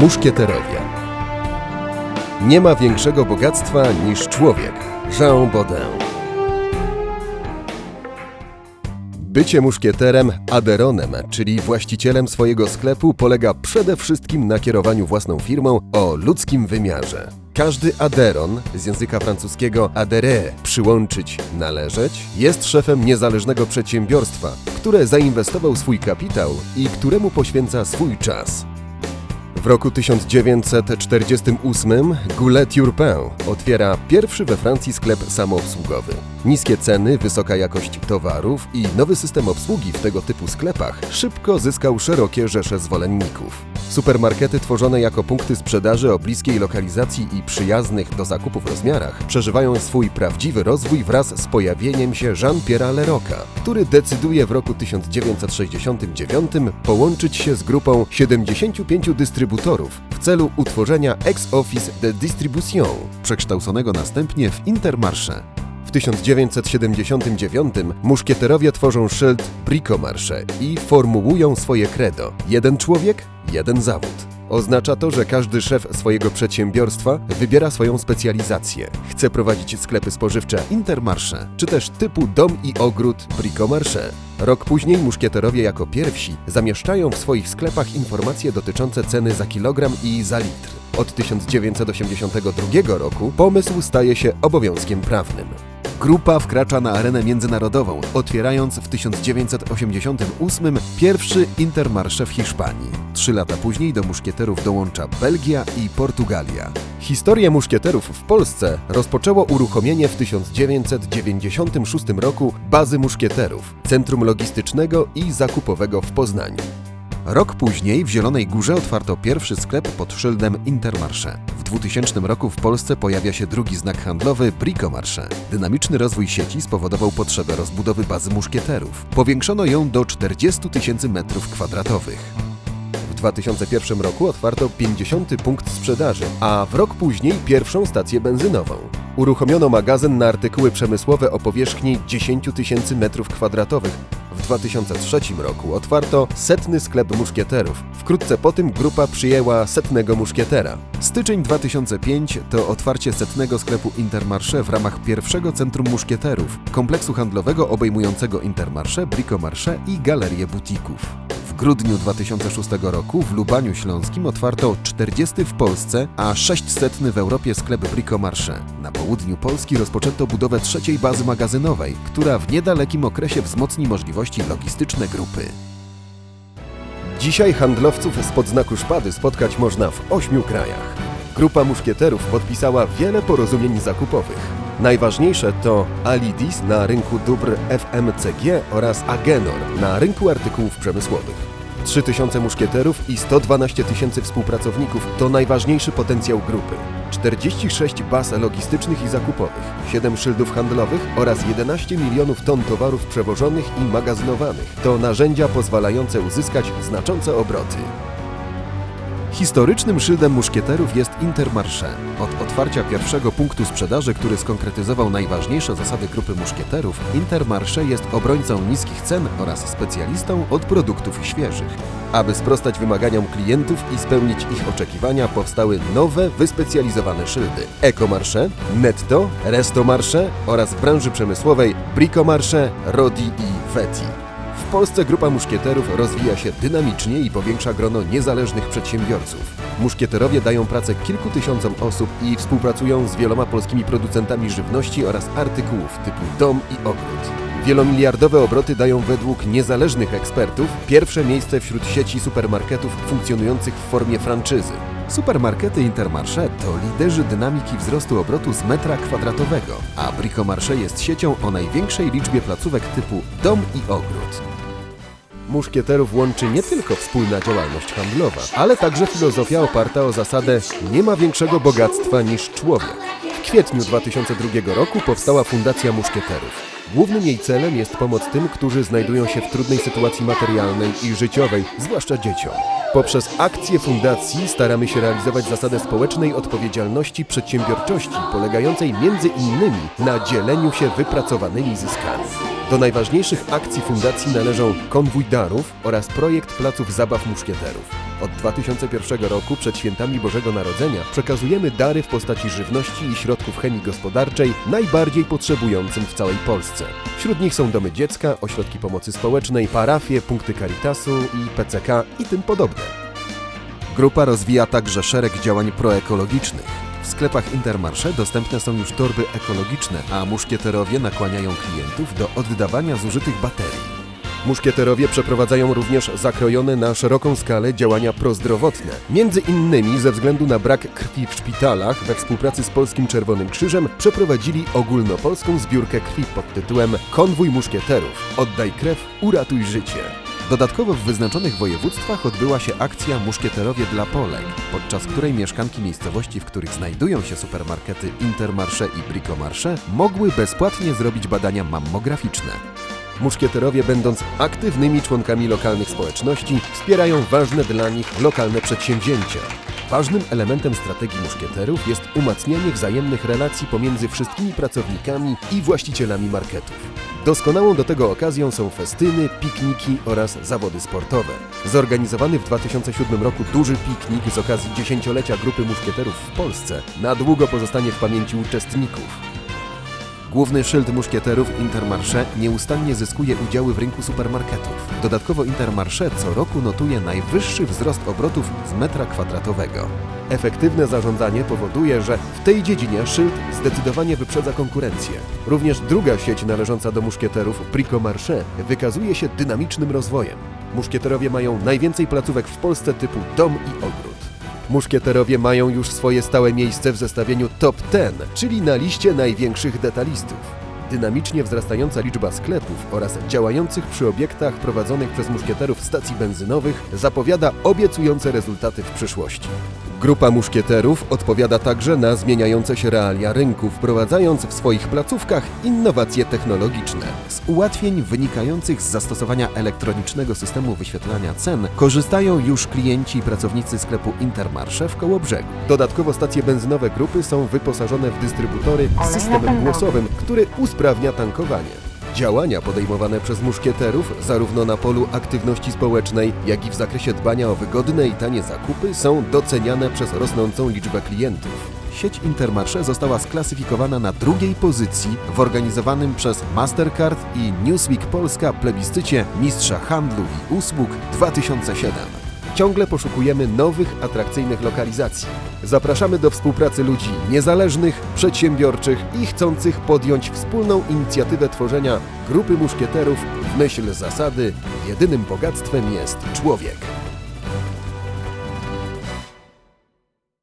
Muszkieterowie. Nie ma większego bogactwa niż człowiek. Jean Baudin. Bycie muszkieterem Aderonem, czyli właścicielem swojego sklepu, polega przede wszystkim na kierowaniu własną firmą o ludzkim wymiarze. Każdy Aderon, z języka francuskiego adere, przyłączyć, należeć, jest szefem niezależnego przedsiębiorstwa, które zainwestował swój kapitał i któremu poświęca swój czas. W roku 1948 Goulet Urpin otwiera pierwszy we Francji sklep samoobsługowy. Niskie ceny, wysoka jakość towarów i nowy system obsługi w tego typu sklepach szybko zyskał szerokie rzesze zwolenników. Supermarkety tworzone jako punkty sprzedaży o bliskiej lokalizacji i przyjaznych do zakupów rozmiarach przeżywają swój prawdziwy rozwój wraz z pojawieniem się Jean-Pierre'a Leroca, który decyduje w roku 1969 połączyć się z grupą 75 dystrybutorów w celu utworzenia Ex-Office de Distribution, przekształconego następnie w Intermarché. W 1979 muszkieterowie tworzą szyld Bricomarché i formułują swoje credo: jeden człowiek, jeden zawód. Oznacza to, że każdy szef swojego przedsiębiorstwa wybiera swoją specjalizację. Chce prowadzić sklepy spożywcze Intermarché, czy też typu dom i ogród Bricomarché. Rok później muszkieterowie jako pierwsi zamieszczają w swoich sklepach informacje dotyczące ceny za kilogram i za litr. Od 1982 roku pomysł staje się obowiązkiem prawnym. Grupa wkracza na arenę międzynarodową, otwierając w 1988 pierwszy Intermarché w Hiszpanii. Trzy lata później do muszkieterów dołącza Belgia i Portugalia. Historię muszkieterów w Polsce rozpoczęło uruchomienie w 1996 roku bazy muszkieterów, centrum logistycznego i zakupowego w Poznaniu. Rok później w Zielonej Górze otwarto pierwszy sklep pod szyldem Intermarché. W 2000 roku w Polsce pojawia się drugi znak handlowy Bricomarché. Dynamiczny rozwój sieci spowodował potrzebę rozbudowy bazy muszkieterów. Powiększono ją do 40 tysięcy metrów kwadratowych. W 2001 roku otwarto 50 punkt sprzedaży, a w rok później pierwszą stację benzynową. Uruchomiono magazyn na artykuły przemysłowe o powierzchni 10 tysięcy metrów kwadratowych. W 2003 roku otwarto setny sklep muszkieterów. Wkrótce po tym grupa przyjęła setnego muszkietera. Styczeń 2005 to otwarcie setnego sklepu Intermarché w ramach pierwszego centrum muszkieterów, kompleksu handlowego obejmującego Intermarché, Bricomarché i galerię butików. Grudniu 2006 roku w Lubaniu Śląskim otwarto 40 w Polsce, a 600 w Europie sklep Bricomarché. Na południu Polski rozpoczęto budowę trzeciej bazy magazynowej, która w niedalekim okresie wzmocni możliwości logistyczne grupy. Dzisiaj handlowców spod znaku szpady spotkać można w ośmiu krajach. Grupa muszkieterów podpisała wiele porozumień zakupowych. Najważniejsze to Alidis na rynku dóbr FMCG oraz Agenor na rynku artykułów przemysłowych. 3000 muszkieterów i 112 tysięcy współpracowników to najważniejszy potencjał grupy. 46 baz logistycznych i zakupowych, 7 szyldów handlowych oraz 11 milionów ton towarów przewożonych i magazynowanych to narzędzia pozwalające uzyskać znaczące obroty. Historycznym szyldem muszkieterów jest Intermarché. Od otwarcia pierwszego punktu sprzedaży, który skonkretyzował najważniejsze zasady grupy muszkieterów, Intermarché jest obrońcą niskich cen oraz specjalistą od produktów świeżych. Aby sprostać wymaganiom klientów i spełnić ich oczekiwania, powstały nowe, wyspecjalizowane szyldy Ecomarché, Netto, Restomarché oraz w branży przemysłowej Bricomarché, Rodi i Feti. W Polsce grupa muszkieterów rozwija się dynamicznie i powiększa grono niezależnych przedsiębiorców. Muszkieterowie dają pracę kilku tysiącom osób i współpracują z wieloma polskimi producentami żywności oraz artykułów typu dom i ogród. Wielomiliardowe obroty dają według niezależnych ekspertów pierwsze miejsce wśród sieci supermarketów funkcjonujących w formie franczyzy. Supermarkety Intermarché to liderzy dynamiki wzrostu obrotu z metra kwadratowego, a Bricomarché jest siecią o największej liczbie placówek typu dom i ogród. Muszkieterów łączy nie tylko wspólna działalność handlowa, ale także filozofia oparta o zasadę nie ma większego bogactwa niż człowiek. W kwietniu 2002 roku powstała Fundacja Muszkieterów. Głównym jej celem jest pomoc tym, którzy znajdują się w trudnej sytuacji materialnej i życiowej, zwłaszcza dzieciom. Poprzez akcję fundacji staramy się realizować zasadę społecznej odpowiedzialności przedsiębiorczości, polegającej między innymi na dzieleniu się wypracowanymi zyskami. Do najważniejszych akcji fundacji należą Konwój Darów oraz projekt Placów Zabaw Muszkieterów. Od 2001 roku przed świętami Bożego Narodzenia przekazujemy dary w postaci żywności i środków chemii gospodarczej najbardziej potrzebującym w całej Polsce. Wśród nich są domy dziecka, ośrodki pomocy społecznej, parafie, punkty Caritasu i PCK i tym podobne. Grupa rozwija także szereg działań proekologicznych. W sklepach Intermarché dostępne są już torby ekologiczne, a muszkieterowie nakłaniają klientów do oddawania zużytych baterii. Muszkieterowie przeprowadzają również zakrojone na szeroką skalę działania prozdrowotne. Między innymi ze względu na brak krwi w szpitalach we współpracy z Polskim Czerwonym Krzyżem przeprowadzili ogólnopolską zbiórkę krwi pod tytułem Konwój Muszkieterów. Oddaj krew, uratuj życie. Dodatkowo w wyznaczonych województwach odbyła się akcja Muszkieterowie dla Polek, podczas której mieszkanki miejscowości, w których znajdują się supermarkety Intermarché i Bricomarché, mogły bezpłatnie zrobić badania mammograficzne. Muszkieterowie, będąc aktywnymi członkami lokalnych społeczności, wspierają ważne dla nich lokalne przedsięwzięcia. Ważnym elementem strategii muszkieterów jest umacnianie wzajemnych relacji pomiędzy wszystkimi pracownikami i właścicielami marketów. Doskonałą do tego okazją są festyny, pikniki oraz zawody sportowe. Zorganizowany w 2007 roku duży piknik z okazji dziesięciolecia grupy muszkieterów w Polsce na długo pozostanie w pamięci uczestników. Główny szyld muszkieterów Intermarché nieustannie zyskuje udziały w rynku supermarketów. Dodatkowo Intermarché co roku notuje najwyższy wzrost obrotów z metra kwadratowego. Efektywne zarządzanie powoduje, że w tej dziedzinie szyld zdecydowanie wyprzedza konkurencję. Również druga sieć należąca do muszkieterów, Bricomarché, wykazuje się dynamicznym rozwojem. Muszkieterowie mają najwięcej placówek w Polsce typu dom i ogród. Muszkieterowie mają już swoje stałe miejsce w zestawieniu Top 10, czyli na liście największych detalistów. Dynamicznie wzrastająca liczba sklepów oraz działających przy obiektach prowadzonych przez muszkieterów stacji benzynowych zapowiada obiecujące rezultaty w przyszłości. Grupa muszkieterów odpowiada także na zmieniające się realia rynku, wprowadzając w swoich placówkach innowacje technologiczne. Z ułatwień wynikających z zastosowania elektronicznego systemu wyświetlania cen korzystają już klienci i pracownicy sklepu Intermarché w Kołobrzegu. Dodatkowo stacje benzynowe grupy są wyposażone w dystrybutory z systemem głosowym, który usprawnia tankowanie. Działania podejmowane przez muszkieterów, zarówno na polu aktywności społecznej, jak i w zakresie dbania o wygodne i tanie zakupy, są doceniane przez rosnącą liczbę klientów. Sieć Intermarché została sklasyfikowana na drugiej pozycji w organizowanym przez Mastercard i Newsweek Polska plebiscycie Mistrza Handlu i Usług 2007. Ciągle poszukujemy nowych, atrakcyjnych lokalizacji. Zapraszamy do współpracy ludzi niezależnych, przedsiębiorczych i chcących podjąć wspólną inicjatywę tworzenia grupy muszkieterów w myśl zasady jedynym bogactwem jest człowiek.